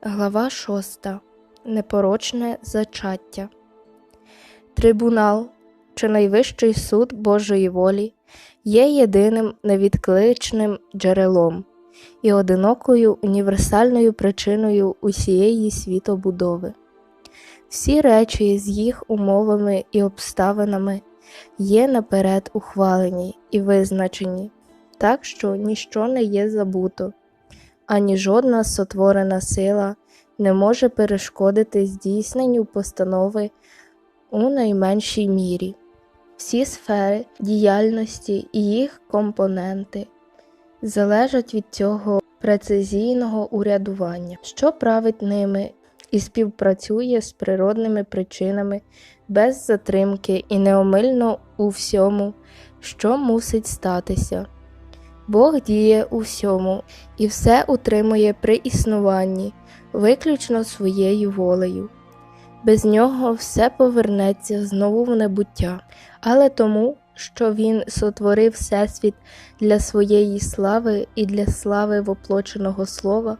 Глава 6. Непорочне зачаття. Трибунал, чи найвищий суд Божої волі, є єдиним невідкличним джерелом і одинокою універсальною причиною усієї світобудови. Всі речі з їх умовами і обставинами є наперед ухвалені і визначені, так що ніщо не є забуто ані жодна сотворена сила не може перешкодити здійсненню постанови у найменшій мірі. Всі сфери діяльності і їх компоненти залежать від цього прецизійного урядування, що править ними і співпрацює з природними причинами без затримки і неомильно у всьому, що мусить статися. Бог діє у всьому і все утримує при існуванні, виключно своєю волею. Без нього все повернеться знову в небуття, але тому, що Він сотворив Всесвіт для своєї слави і для слави воплоченого Слова,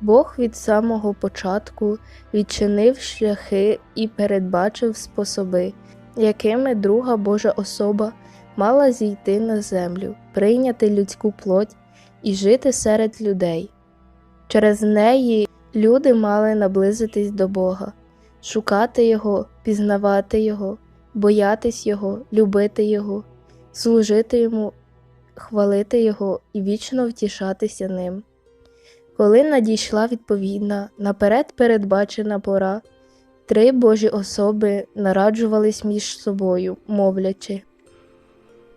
Бог від самого початку відчинив шляхи і передбачив способи, якими друга Божа особа мала зійти на землю, прийняти людську плоть і жити серед людей. Через неї люди мали наблизитись до Бога, шукати Його, пізнавати Його, боятись Його, любити Його, служити Йому, хвалити Його і вічно втішатися ним. Коли надійшла відповідна, наперед передбачена пора, три Божі особи нараджувались між собою, мовлячи.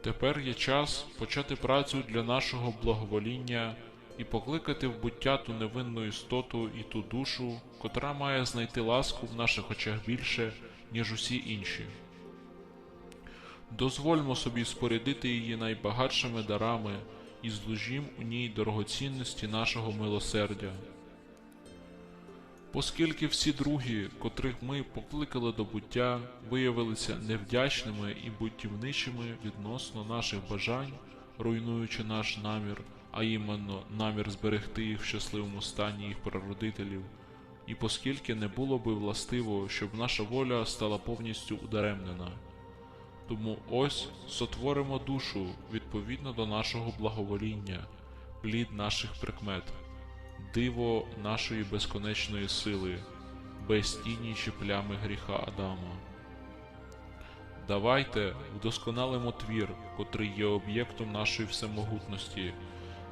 Тепер є час почати працю для нашого благовоління і покликати в буття ту невинну істоту і ту душу, котра має знайти ласку в наших очах більше, ніж усі інші. Дозвольмо собі спорядити її найбагатшими дарами і зложім у ній дорогоцінності нашого милосердя. Оскільки всі другі, котрих ми покликали до буття, виявилися невдячними і буттівничими відносно наших бажань, руйнуючи наш намір, а іменно намір зберегти їх в щасливому стані їх прародителів, і оскільки не було би властиво, щоб наша воля стала повністю ударемнена. Тому ось сотворимо душу відповідно до нашого благовоління, плід наших прикмет диво нашої безконечної сили, без плями гріха Адама. Давайте вдосконалимо твір, котрий є об'єктом нашої всемогутності,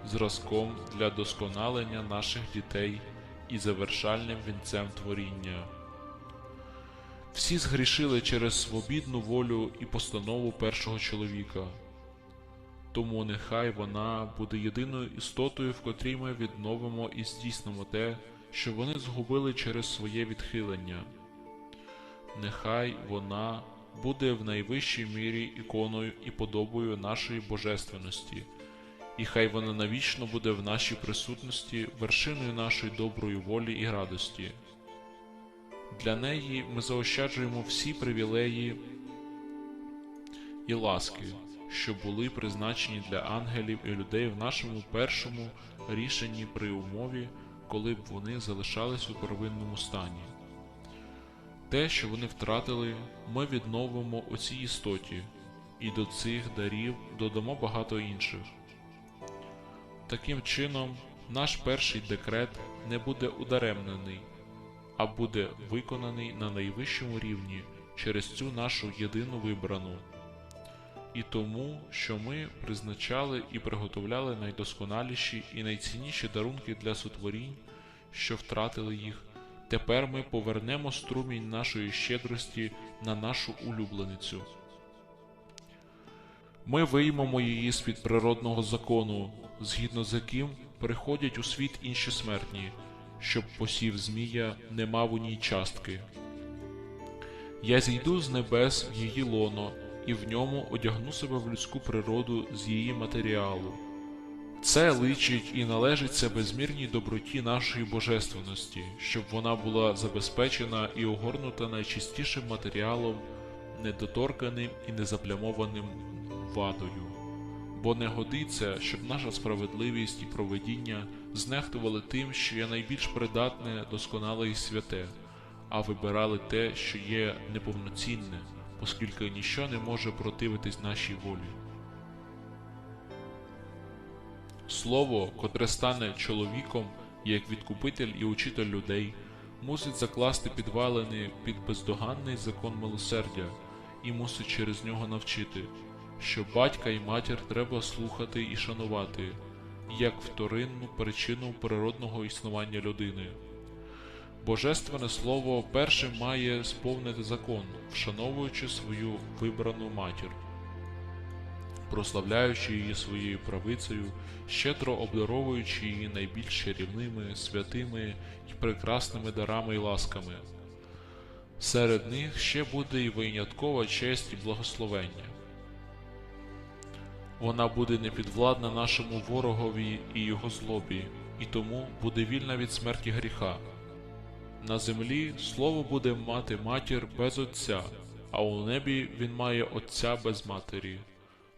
зразком для досконалення наших дітей і завершальним вінцем творіння. Всі згрішили через свобідну волю і постанову першого чоловіка. Тому нехай вона буде єдиною істотою, в котрій ми відновимо і здійснимо те, що вони згубили через своє відхилення. Нехай вона буде в найвищій мірі іконою і подобою нашої божественності, і хай вона навічно буде в нашій присутності вершиною нашої доброї волі і радості. Для неї ми заощаджуємо всі привілеї і ласки що були призначені для ангелів і людей в нашому першому рішенні при умові, коли б вони залишались у первинному стані. Те, що вони втратили, ми відновимо у цій істоті, і до цих дарів додамо багато інших. Таким чином, наш перший декрет не буде ударемнений, а буде виконаний на найвищому рівні через цю нашу єдину вибрану і тому, що ми призначали і приготовляли найдосконаліші і найцінніші дарунки для сотворінь, що втратили їх, тепер ми повернемо струмінь нашої щедрості на нашу улюбленицю. Ми виймемо її з під природного закону, згідно з яким приходять у світ інші смертні, щоб посів Змія не мав у ній частки. Я зійду з небес в її лоно і в ньому одягну себе в людську природу з її матеріалу. Це личить і належиться безмірній доброті нашої божественності, щоб вона була забезпечена і огорнута найчистішим матеріалом, недоторканим і незаплямованим вадою, бо не годиться, щоб наша справедливість і проведіння знехтували тим, що є найбільш придатне, досконале і святе, а вибирали те, що є неповноцінне, оскільки ніщо не може противитись нашій волі. Слово, котре стане чоловіком, як відкупитель і учитель людей, мусить закласти підвалини під бездоганний закон милосердя і мусить через нього навчити, що батька і матір треба слухати і шанувати, як вторинну причину природного існування людини. Божественне Слово першим має сповнити закон, вшановуючи свою вибрану матір прославляючи її своєю правицею, щедро обдаровуючи її найбільш чарівними, святими і прекрасними дарами і ласками. Серед них ще буде і виняткова честь і благословення. Вона буде непідвладна нашому ворогові і його злобі, і тому буде вільна від смерті гріха. На землі слово буде мати матір без отця, а у небі він має отця без матері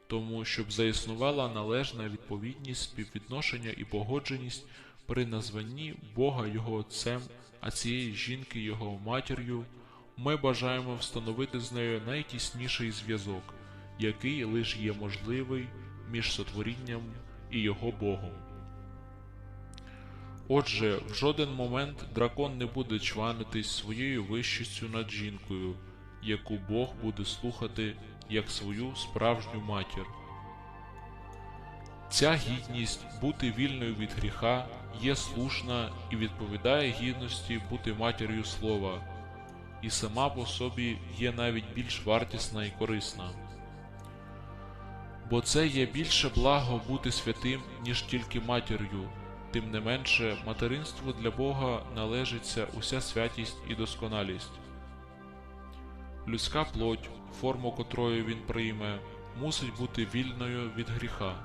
тому щоб заіснувала належна відповідність співвідношення і погодженість при названні Бога Його Отцем, а цієї жінки Його матір'ю, ми бажаємо встановити з нею найтісніший зв'язок, який лише є можливий між сотворінням і його Богом. Отже, в жоден момент дракон не буде чванитись своєю вищістю над жінкою, яку Бог буде слухати як свою справжню матір. Ця гідність бути вільною від гріха є слушна і відповідає гідності бути матір'ю слова, і сама по собі є навіть більш вартісна і корисна. Бо це є більше благо бути святим, ніж тільки матір'ю, тим не менше материнству для Бога належиться уся святість і досконалість. Людська плоть, форму котрої він прийме, мусить бути вільною від гріха,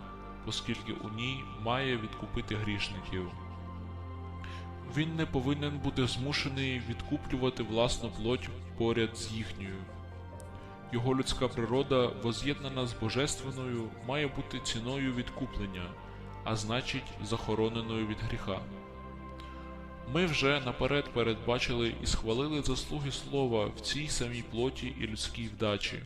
оскільки у ній має відкупити грішників. Він не повинен бути змушений відкуплювати власну плоть поряд з їхньою. Його людська природа, воз'єднана з божественною, має бути ціною відкуплення, а значить, захороненою від гріха. Ми вже наперед передбачили і схвалили заслуги слова в цій самій плоті і людській вдачі.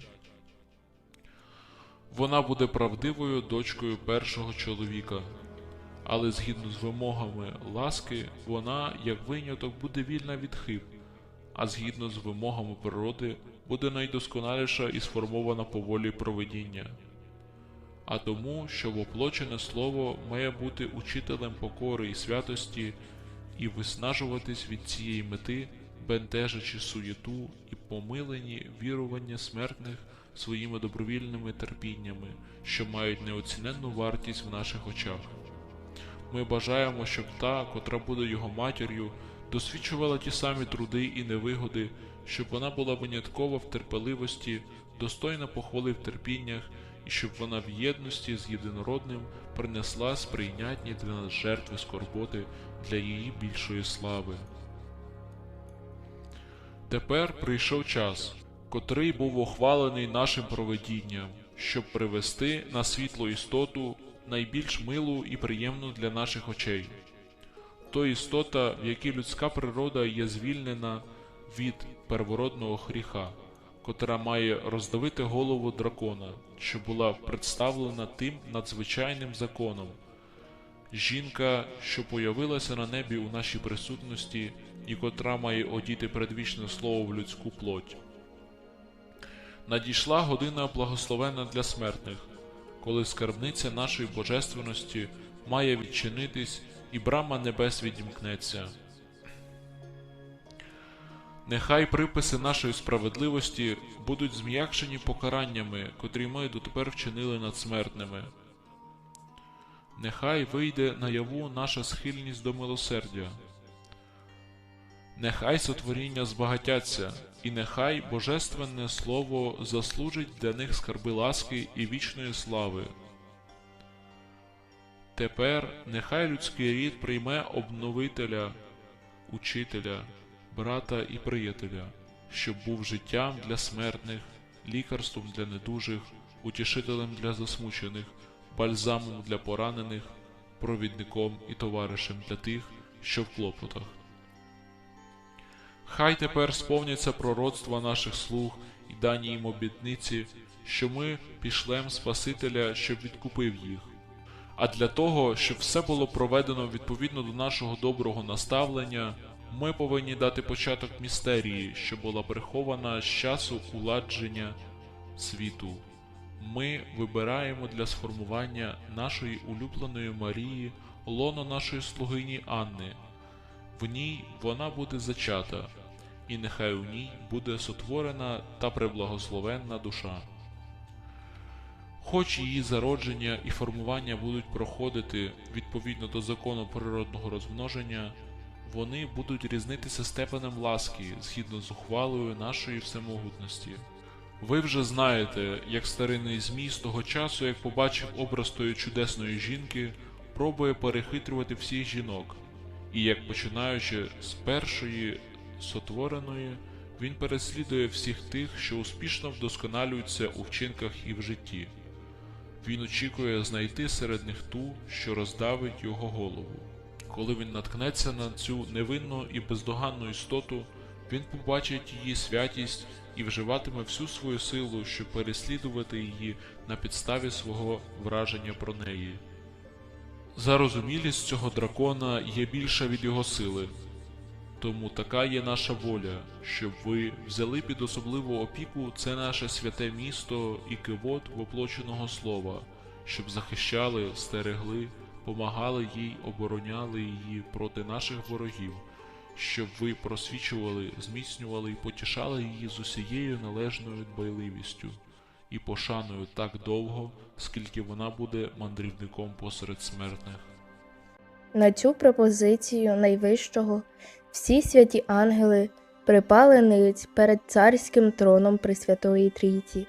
Вона буде правдивою дочкою першого чоловіка, але згідно з вимогами ласки, вона, як виняток, буде вільна від хиб, а згідно з вимогами природи, буде найдосконаліша і сформована по волі проведіння. А тому, що воплочене слово має бути учителем покори і святості і виснажуватись від цієї мети, бентежачи суєту і помилені вірування смертних своїми добровільними терпіннями, що мають неоціненну вартість в наших очах. Ми бажаємо, щоб та, котра буде його матір'ю, досвідчувала ті самі труди і невигоди, щоб вона була виняткова в терпеливості, достойна похвали в терпіннях, і щоб вона в єдності з єдинородним принесла сприйнятні для нас жертви скорботи для її більшої слави. Тепер прийшов час, котрий був ухвалений нашим проведінням, щоб привести на світло істоту найбільш милу і приємну для наших очей. То істота, в якій людська природа є звільнена від первородного гріха, котра має роздавити голову дракона, що була представлена тим надзвичайним законом. Жінка, що появилася на небі у нашій присутності, і котра має одіти предвічне слово в людську плоть. Надійшла година благословенна для смертних, коли скарбниця нашої божественності має відчинитись і брама небес відімкнеться. Нехай приписи нашої справедливості будуть зм'якшені покараннями, котрі ми дотепер вчинили над смертними. Нехай вийде наяву наша схильність до милосердя. Нехай сотворіння збагатяться, і нехай Божественне Слово заслужить для них скарби ласки і вічної слави. Тепер нехай людський рід прийме обновителя, учителя, брата і приятеля, щоб був життям для смертних, лікарством для недужих, утішителем для засмучених, бальзамом для поранених, провідником і товаришем для тих, що в клопотах. Хай тепер сповняться пророцтва наших слуг і дані їм обітниці, що ми пішлем Спасителя, щоб відкупив їх. А для того, щоб все було проведено відповідно до нашого доброго наставлення, ми повинні дати початок містерії, що була прихована з часу уладження світу. Ми вибираємо для сформування нашої улюбленої Марії лоно нашої слугині Анни. В ній вона буде зачата, і нехай у ній буде сотворена та преблагословенна душа. Хоч її зародження і формування будуть проходити відповідно до закону природного розмноження, вони будуть різнитися степенем ласки згідно з ухвалою нашої всемогутності. Ви вже знаєте, як старинний Змій з того часу, як побачив образ тої чудесної жінки, пробує перехитрювати всіх жінок, і як починаючи з першої сотвореної, він переслідує всіх тих, що успішно вдосконалюються у вчинках і в житті. Він очікує знайти серед них ту, що роздавить його голову. Коли він наткнеться на цю невинну і бездоганну істоту, він побачить її святість і вживатиме всю свою силу, щоб переслідувати її на підставі свого враження про неї. Зарозумілість цього дракона є більша від його сили, тому така є наша воля, щоб ви взяли під особливу опіку це наше святе місто і кивот воплоченого слова, щоб захищали, стерегли, помагали їй, обороняли її проти наших ворогів, щоб ви просвічували, зміцнювали і потішали її з усією належною дбайливістю і пошаною так довго, скільки вона буде мандрівником посеред смертних. На цю пропозицію найвищого всі святі ангели припали ниць перед царським троном Пресвятої Трійці,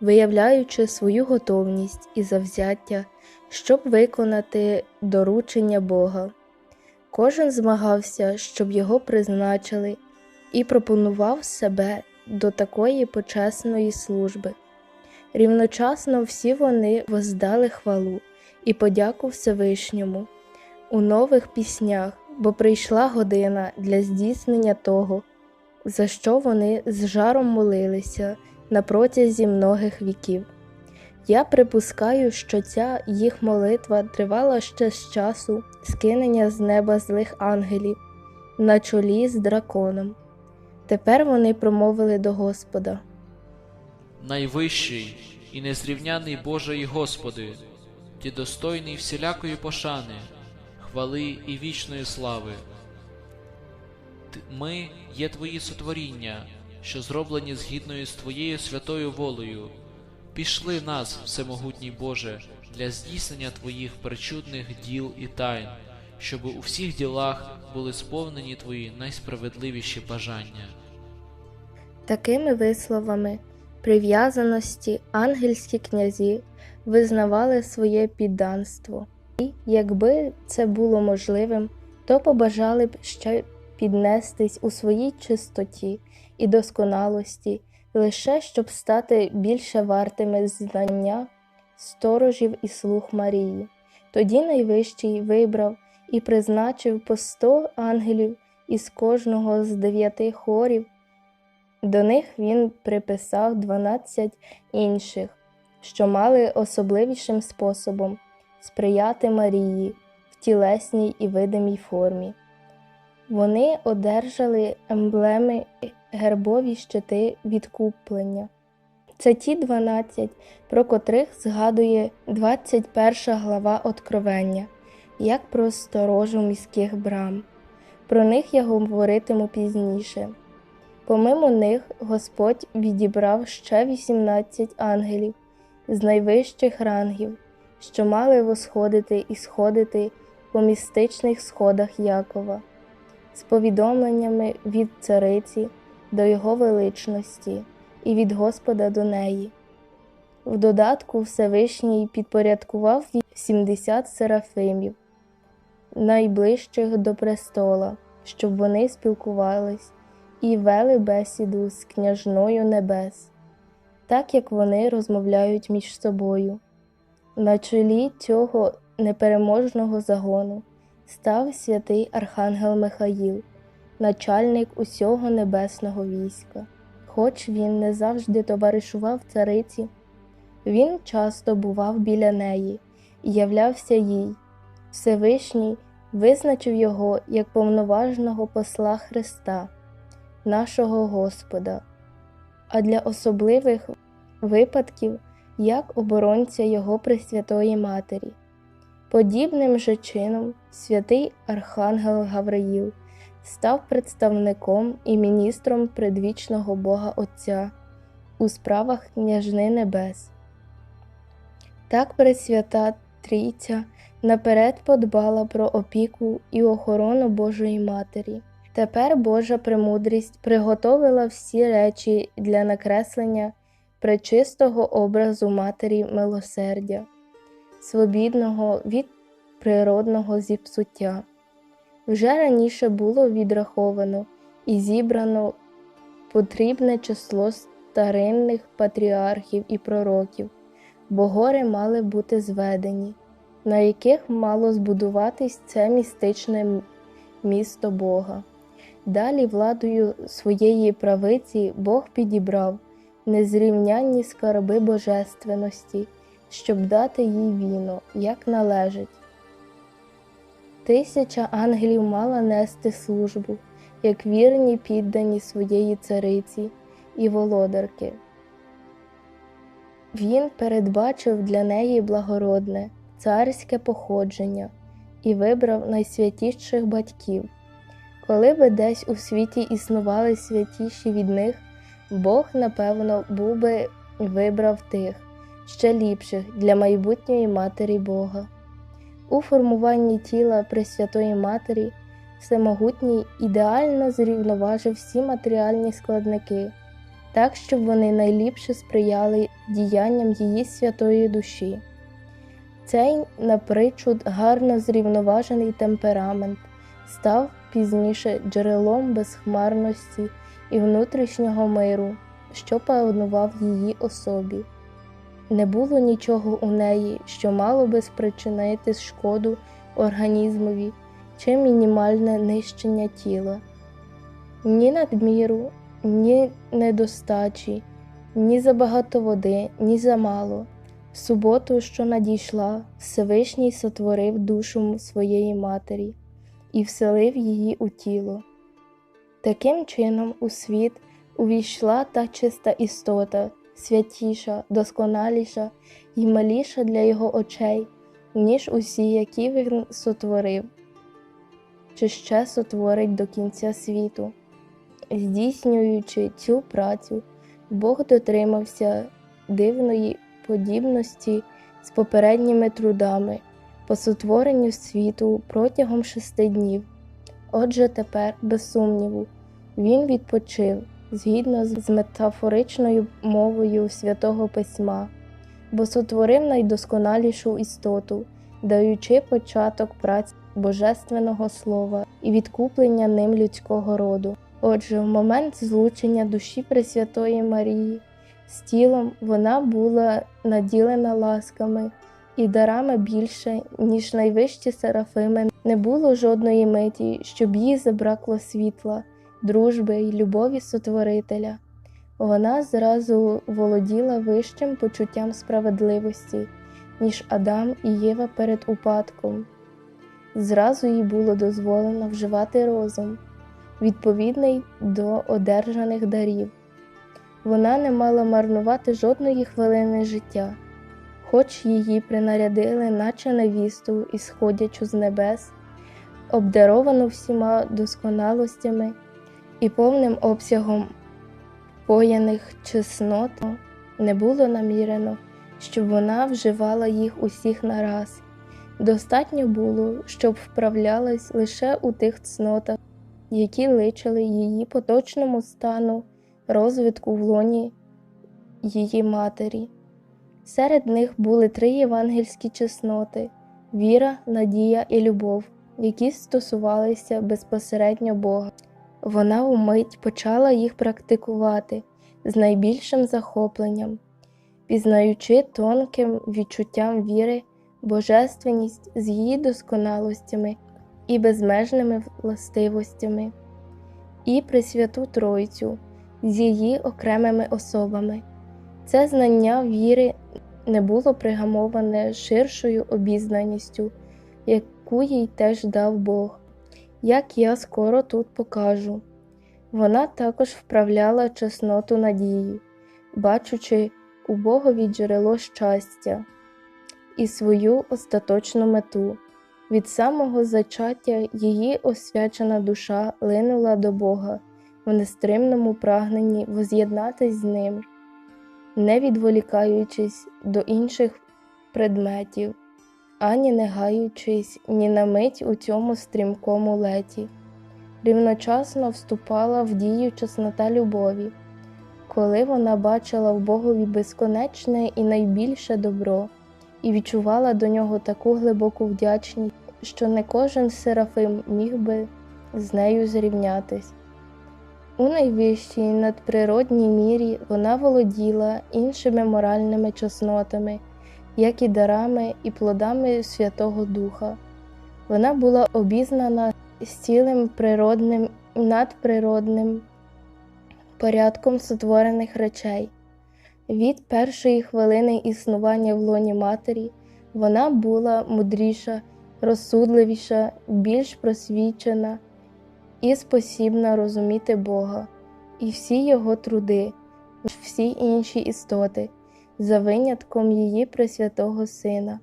виявляючи свою готовність і завзяття, щоб виконати доручення Бога. Кожен змагався, щоб його призначили, і пропонував себе до такої почесної служби. Рівночасно всі вони воздали хвалу і подяку Всевишньому у нових піснях, бо прийшла година для здійснення того, за що вони з жаром молилися на протязі многих віків. Я припускаю, що ця їх молитва тривала ще з часу скинення з неба злих ангелів на чолі з драконом. Тепер вони промовили до Господа. Найвищий і незрівняний Боже і Господи, Ти достойний всілякої пошани, хвали і вічної слави. Ми є Твої сотворіння, що зроблені згідно з Твоєю святою волею. Пішли нас, всемогутній Боже, для здійснення Твоїх причудних діл і тайн, щоб у всіх ділах були сповнені Твої найсправедливіші бажання. Такими висловами прив'язаності ангельські князі визнавали своє підданство, і, якби це було можливим, то побажали б ще піднестись у своїй чистоті і досконалості, лише щоб стати більше вартими знання сторожів і слуг Марії. Тоді найвищий вибрав і призначив по сто ангелів із кожного з дев'яти хорів. До них він приписав 12 інших, що мали особливішим способом сприяти Марії в тілесній і видимій формі. Вони одержали емблеми гербові щити відкуплення. Це ті 12, про котрих згадує 21 глава Откровення, як про сторожу міських брам. Про них я говоритиму пізніше. Помимо них Господь відібрав ще 18 ангелів з найвищих рангів, що мали восходити і сходити по містичних сходах Якова, з повідомленнями від цариці до його величності і від Господа до неї. В додатку Всевишній підпорядкував 70 серафимів, найближчих до престола, щоб вони спілкувались і вели бесіду з княжною небес, так як вони розмовляють між собою. На чолі цього непереможного загону став святий Архангел Михаїл, начальник усього небесного війська. Хоч він не завжди товаришував цариці, він часто бував біля неї і являвся їй. Всевишній визначив його як повноважного посла Христа, нашого Господа, а для особливих випадків як оборонця Його Пресвятої Матері. Подібним же чином святий Архангел Гавриїл став представником і міністром предвічного Бога Отця у справах княжни Небес. Так Пресвята Трійця наперед подбала про опіку і охорону Божої Матері. Тепер Божа премудрість приготовила всі речі для накреслення пречистого образу Матері милосердя, свобідного від природного зіпсуття. Вже раніше було відраховано і зібрано потрібне число старинних патріархів і пророків, бо гори мали бути зведені, на яких мало збудуватись це містичне місто Бога. Далі владою своєї правиці Бог підібрав незрівнянні скарби божественності, щоб дати їй віно, як належить. Тисяча ангелів мала нести службу, як вірні піддані своєї цариці і володарки. Він передбачив для неї благородне, царське походження і вибрав найсвятіших батьків. Коли би десь у світі існували святіші від них, Бог, напевно, був би вибрав тих, ще ліпших для майбутньої Матері Бога. У формуванні тіла Пресвятої Матері Всемогутній ідеально зрівноважив всі матеріальні складники, так, щоб вони найліпше сприяли діянням її святої душі. Цей, напричуд, гарно зрівноважений темперамент став пізніше джерелом безхмарності і внутрішнього миру, що панував її особі. Не було нічого у неї, що мало би спричинити шкоду організмові чи мінімальне нищення тіла. Ні надміру, ні недостачі, ні забагато води, ні замало. В суботу, що надійшла, Всевишній сотворив душу своєї матері і вселив її у тіло. Таким чином у світ увійшла та чиста істота, святіша, досконаліша і маліша для його очей, ніж усі, які він сотворив, чи ще сотворить до кінця світу. Здійснюючи цю працю, Бог дотримався дивної подібності з попередніми трудами по сотворенню світу протягом шести днів. Отже, тепер, без сумніву, він відпочив згідно з метафоричною мовою святого письма, бо сотворив найдосконалішу істоту, даючи початок праці Божественного Слова і відкуплення ним людського роду. Отже, в момент злучення душі Пресвятої Марії з тілом вона була наділена ласками і дарами більше, ніж найвищі серафими. Не було жодної миті, щоб їй забракло світла, дружби й любові Сотворителя. Вона зразу володіла вищим почуттям справедливості, ніж Адам і Єва перед упадком. Зразу їй було дозволено вживати розум, відповідний до одержаних дарів. Вона не мала марнувати жодної хвилини життя, хоч її принарядили, наче невісту, ісходячу з небес, обдаровану всіма досконалостями і повним обсягом пояних чеснот, не було намірено, щоб вона вживала їх усіх нараз. Достатньо було, щоб вправлялась лише у тих цнотах, які личили її поточному стану розвитку в лоні її матері. Серед них були три євангельські чесноти віра, надія і любов, які стосувалися безпосередньо Бога. Вона умить почала їх практикувати з найбільшим захопленням. пізнаючи тонким відчуттям віри, божественність з її досконалостями і безмежними властивостями, і Пресвяту Тройцю з її окремими особами. Це знання віри не було пригамоване ширшою обізнаністю, яку їй теж дав Бог, як я скоро тут покажу. Вона також вправляла чесноту надії, бачучи у Богові джерело щастя і свою остаточну мету. Від самого зачаття її освячена душа линула до Бога в нестримному прагненні воз'єднатись з ним, не відволікаючись до інших предметів, ані не гаючись ні на мить у цьому стрімкому леті. Рівночасно вступала в дію чеснота любові, коли вона бачила в Богові безконечне і найбільше добро, і відчувала до нього таку глибоку вдячність, що не кожен серафим міг би з нею зрівнятись. У найвищій надприродній мірі вона володіла іншими моральними чеснотами, як і дарами і плодами Святого Духа. Вона була обізнана з цілим природним надприродним порядком сотворених речей. Від першої хвилини існування в лоні матері вона була мудріша, розсудливіша, більш просвічена і спосібна розуміти Бога і всі Його труди, всі інші істоти, за винятком її Пресвятого Сина.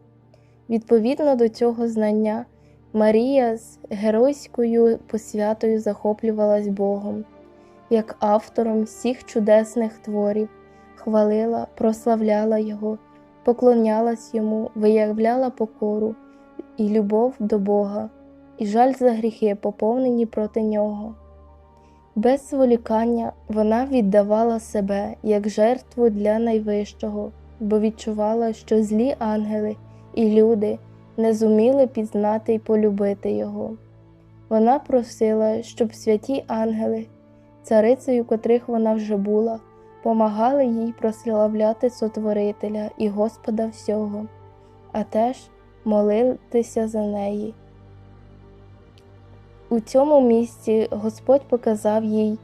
Відповідно до цього знання, Марія з геройською посвятою захоплювалась Богом, як автором всіх чудесних творів, хвалила, прославляла Його, поклонялась йому, виявляла покору і любов до Бога, і жаль за гріхи, поповнені проти нього. Без зволікання вона віддавала себе як жертву для найвищого, бо відчувала, що злі ангели і люди не зуміли пізнати й полюбити його. Вона просила, щоб святі ангели, царицею котрих вона вже була, помагали їй прославляти Сотворителя і Господа всього, а теж молитися за неї. У цьому місці Господь показав їй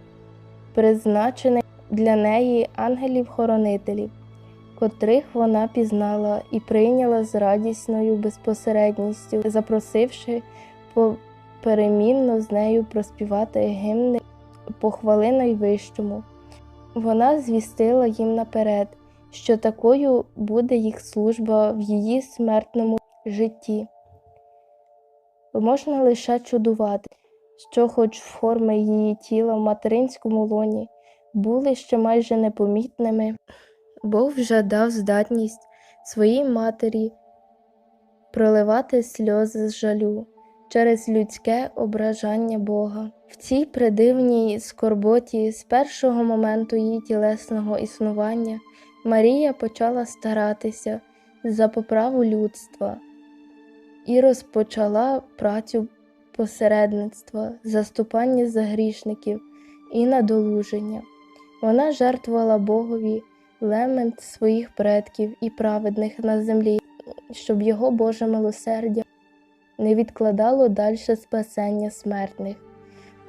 призначених для неї ангелів-хоронителів, котрих вона пізнала і прийняла з радісною безпосередністю, запросивши поперемінно з нею проспівати гімни похвали найвищому. Вона звістила їм наперед, що такою буде їх служба в її смертному житті. Можна лише чудувати, що, хоч форми її тіла в материнському лоні були ще майже непомітними, Бог вже дав здатність своїй матері проливати сльози з жалю через людське ображання Бога. В цій придивній скорботі з першого моменту її тілесного існування Марія почала старатися за поправу людства і розпочала працю посередництва, заступання за грішників і надолуження. Вона жертвувала Богові лемент своїх предків і праведних на землі, щоб його Боже милосердя не відкладало дальше спасення смертних,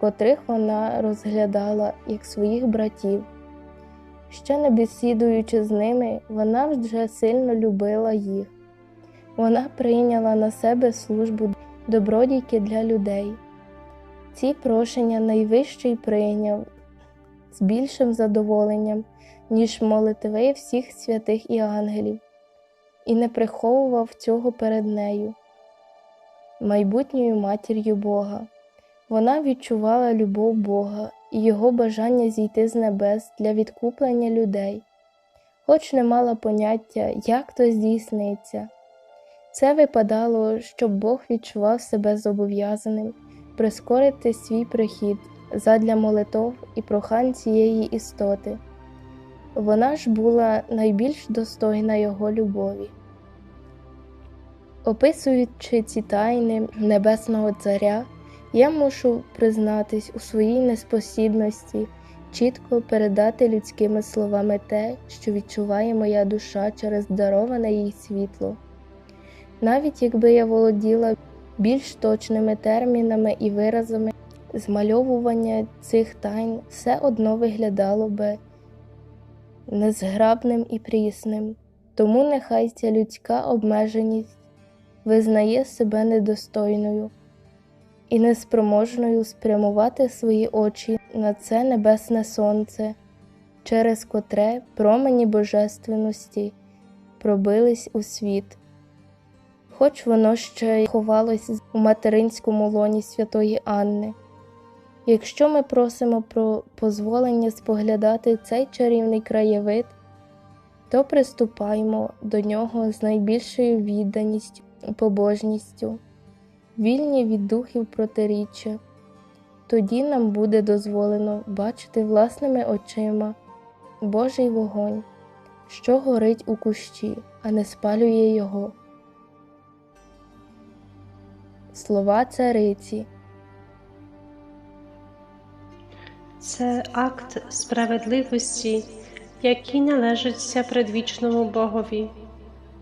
котрих вона розглядала як своїх братів. Ще не бесідуючи з ними, вона вже сильно любила їх. Вона прийняла на себе службу добродійки для людей. Ці прошення найвищий прийняв з більшим задоволенням, ніж молитви всіх святих і ангелів, і не приховував цього перед нею, майбутньою матір'ю Бога. Вона відчувала любов Бога і його бажання зійти з небес для відкуплення людей, хоч не мала поняття, як то здійсниться. Це випадало, щоб Бог відчував себе зобов'язаним прискорити свій прихід задля молитов і прохань цієї істоти. Вона ж була найбільш достойна його любові. Описуючи ці тайни Небесного Царя, я мушу признатись у своїй неспосібності чітко передати людськими словами те, що відчуває моя душа через дароване їй світло. Навіть якби я володіла більш точними термінами і виразами, змальовування цих тайн все одно виглядало би незграбним і прісним, тому нехай ця людська обмеженість визнає себе недостойною і неспроможною спрямувати свої очі на це небесне сонце, через котре промені божественності пробились у світ. Хоч воно ще й ховалось у материнському лоні святої Анни. Якщо ми просимо про дозволення споглядати цей чарівний краєвид, то приступаємо до нього з найбільшою відданістю побожністю, вільні від духів протиріччя. Тоді нам буде дозволено бачити власними очима Божий вогонь, що горить у кущі, а не спалює його. Слова цариці. Це акт справедливості, який належиться предвічному Богові,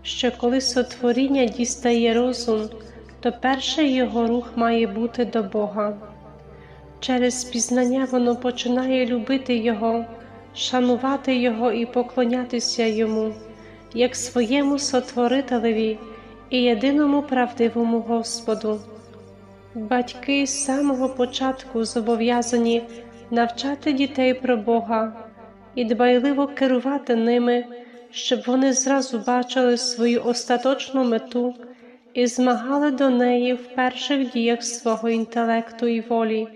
що коли сотворіння дістає розум, то перший його рух має бути до Бога. Через пізнання воно починає любити Його, шанувати Його і поклонятися Йому, як своєму сотворителеві і єдиному правдивому Господу. Батьки з самого початку зобов'язані навчати дітей про Бога і дбайливо керувати ними, щоб вони зразу бачили свою остаточну мету і змагали до неї в перших діях свого інтелекту і волі.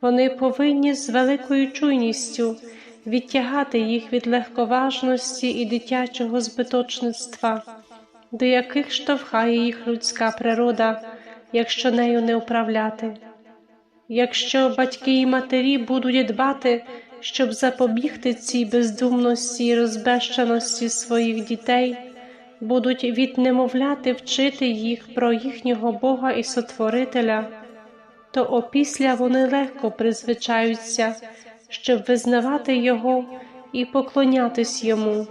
Вони повинні з великою чуйністю відтягати їх від легковажності і дитячого збиточництва, до яких штовхає їх людська природа, якщо нею не управляти. Якщо батьки і матері будуть дбати, щоб запобігти цій бездумності і розбещеності своїх дітей, будуть від немовляти вчити їх про їхнього Бога і Сотворителя, то опісля вони легко призвичаються, щоб визнавати Його і поклонятись Йому.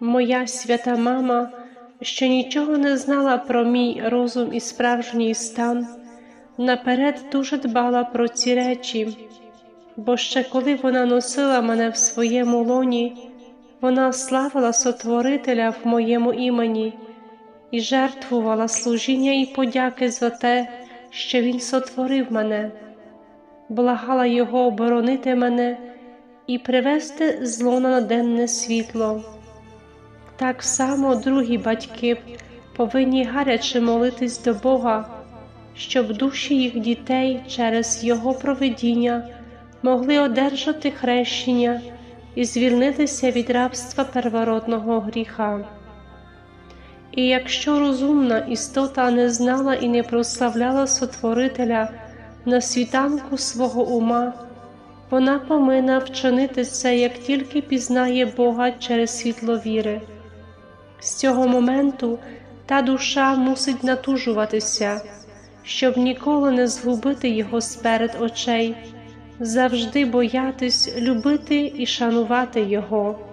Моя свята мама, що нічого не знала про мій розум і справжній стан наперед дуже дбала про ці речі, бо ще коли вона носила мене в своєму лоні, вона славила Сотворителя в моєму імені і жертвувала служіння і подяки за те, що Він сотворив мене, благала Його оборонити мене і привести зло на денне світло. Так само другі батьки повинні гаряче молитись до Бога щоб душі їх дітей через Його провидіння могли одержати хрещення і звільнитися від рабства первородного гріха. І якщо розумна істота не знала і не прославляла Сотворителя на світанку свого ума, вона повинна вчинити це, як тільки пізнає Бога через світло віри. З цього моменту та душа мусить натужуватися щоб ніколи не згубити його сперед очей, завжди боятись любити і шанувати Його.